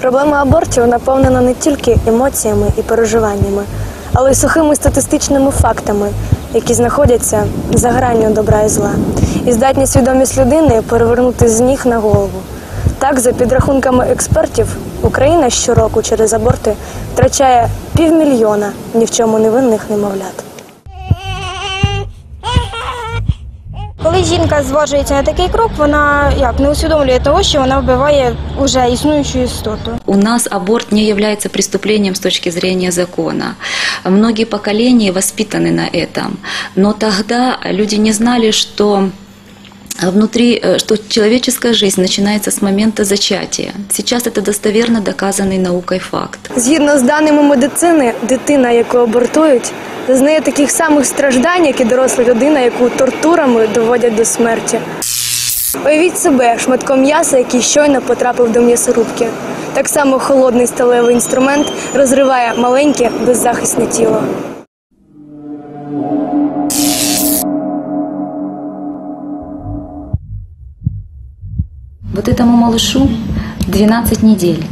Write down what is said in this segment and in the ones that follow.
Проблема абортів наповнена не тільки емоціями і переживаннями, але й сухими статистичними фактами, які знаходяться за гранню добра і зла, і здатні свідомість людини перевернути з ніг на голову. Так, за підрахунками експертів, Україна щороку через аборти втрачає півмільйона ні в чому невинних немовлят. Коли жінка зважується на такий крок, вона як не усвідомлює того, що вона вбиває уже існуючу істоту. У нас аборт не является преступлением с точки зрения закона. Многие поколения воспитаны на этом. Но тогда люди не знали, что внутри, э, что человеческая жизнь начинается с момента зачатия. Сейчас это достоверно доказанный наукой факт. Згідно з даними медицини, дитина, яку абортують, зазнає таких самих страждань, як і доросла людина, яку тортурами доводять до смерті. Уявіть себе шматком м'яса, який щойно потрапив до м'ясорубки. Так само холодний сталевий інструмент розриває маленьке беззахисне тіло. Вот этому малышу 12 недель.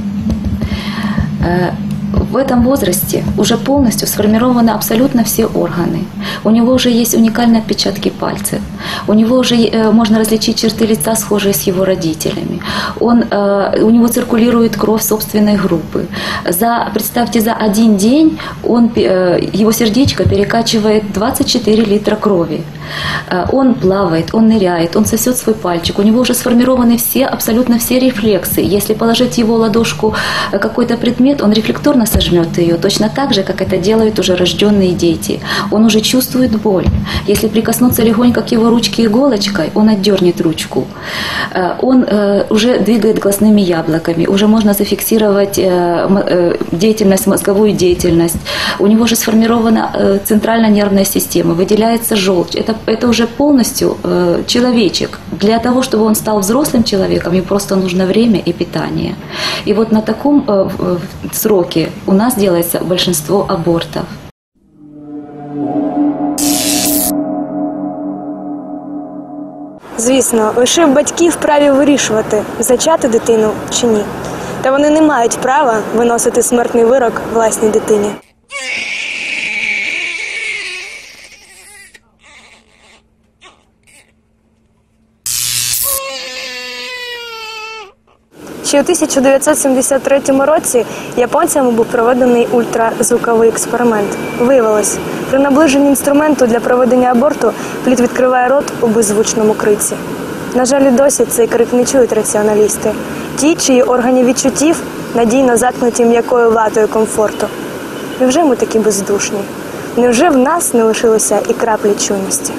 В этом возрасте уже полностью сформированы абсолютно все органы. У него уже есть уникальные отпечатки пальцев. У него уже э, можно различить черты лица, схожие с его родителями. Он, э, у него циркулирует кровь собственной группы. За, представьте, за один день он, э, его сердечко перекачивает 24 литра крови. Э, Он плавает, он ныряет, он сосет свой пальчик. У него уже сформированы все, абсолютно все рефлексы. Если положить его ладошку э, какой-то предмет, он рефлекторно сожмет ее, точно так же, как это делают уже рожденные дети. Он уже чувствует боль. Если прикоснуться легонько к его ручке иголочкой, он отдернет ручку. Э, Он э, уже двигает глазными яблоками, уже можно зафиксировать э, деятельность, мозговую деятельность. У него уже сформирована центральная нервная система, выделяется желчь. Это, это уже полностью человечек. Для того, чтобы он стал взрослым человеком, ему просто нужно время и питание. И вот на таком сроке у нас делается большинство абортов. Звісно, лише батьки вправі вирішувати, зачати дитину чи ні. Та вони не мають права виносити смертний вирок власній дитині. Ще у 1973 році японцями був проведений ультразвуковий експеримент. Виявилось, при наближенні інструменту для проведення аборту плід відкриває рот у беззвучному криці. На жаль, досі цей крик не чують раціоналісти. Ті, чиї органи відчуттів надійно заткнуті м'якою ватою комфорту. Невже ми такі бездушні? Невже в нас не лишилося і краплі чуйності?